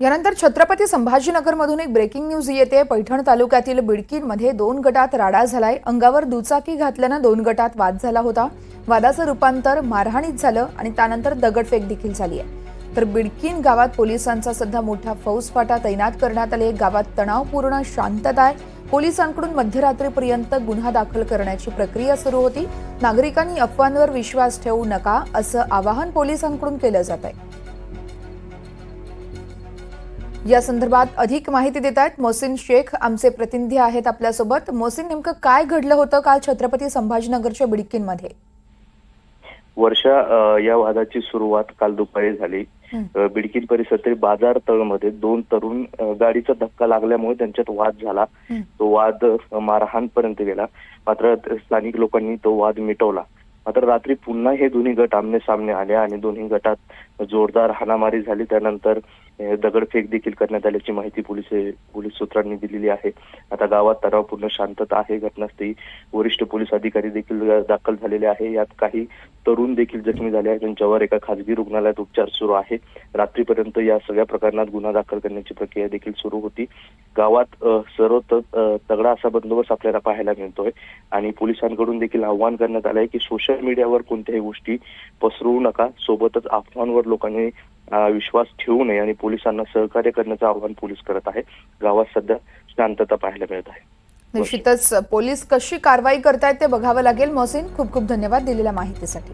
यानंतर छत्रपती संभाजीनगरमधून एक breaking news येते. पैठण तालुक्यातील बिडकीनमध्ये दोन गटात राडा झालाय. अंगावर दुचाकी घातल्यानं दोन गटात वाद झाला होता. वादाचं रूपांतर मारहाणीत झालं आणि त्यानंतर दगडफेक देखील झाली आहे. तर बिडकीन गावात पोलिसांचा सध्या मोठा फौजफाटा तैनात करण्यात आले गावात तणावपूर्ण शांतता आहे. पोलिसांकडून मध्यरात्रीपर्यंत गुन्हा दाखल करण्याची प्रक्रिया सुरू होती. नागरिकांनी अफवांवर विश्वास ठेवू नका असं आवाहन पोलिसांकडून केलं जात आहे. या संदर्भात अधिक माहिती देत आहेत मोसिन शेख. आमचे प्रतिनिधी आहेत आपल्यासोबत. मोसिन नेमकं काय घडलं होतं काल छत्रपती संभाजीनगरच्या बिडकींमध्ये? वर्षा या वादाची सुरुवात काल दुपारी झाली. बिडकीन परिसरातील बाजार तळमध्ये दोन तरुण गाडीचा धक्का लागल्यामुळे त्यांच्यात वाद झाला. तो वाद मारहाणपर्यंत गेला. मात्र स्थानिक लोकांनी तो वाद मिटवला. मात्र रात्री पुन्हा हे दोन्ही गट आमने सामने आले आणि दोन्ही गटात जोरदार हाणामारी झाली. त्यानंतर दगडफेक देखील करण्यात आल्याची माहिती पोलीस पोलीस सूत्रांनी दिलेली आहे. आता गावात तणावपूर्ण शांतता आहे घटनास्थळी वरिष्ठ पोलीस अधिकारी देखील दाखल झालेले आहे. यात काही तरुण देखील जखमी झाले आहेत. त्यांच्यावर एका खासगी रुग्णालयात उपचार सुरू आहे. रात्रीपर्यंत या सगळ्या प्रकरणात गुन्हा दाखल करण्याची प्रक्रिया देखील सुरू होती. गावात सर्व तगडा असा बंदोबस्त आपल्याला पाहायला मिळतोय. आणि पोलिसांकडून देखील आव्हान करण्यात आलंय की सोशल मीडियावर कोणत्याही गोष्टी पसरवू नका. सोबतच अफवांवर लोकांनी विश्वास ठेवू नये आणि पोलिसांना सहकार्य करण्याचं आवाहन पोलीस करत आहे. गावात सध्या शांतता पाहायला मिळत आहे. निश्चितच पोलीस कशी कारवाई करतायत ते बघावं लागेल. मोहसिन खूप खूप धन्यवाद दिलेल्या माहितीसाठी.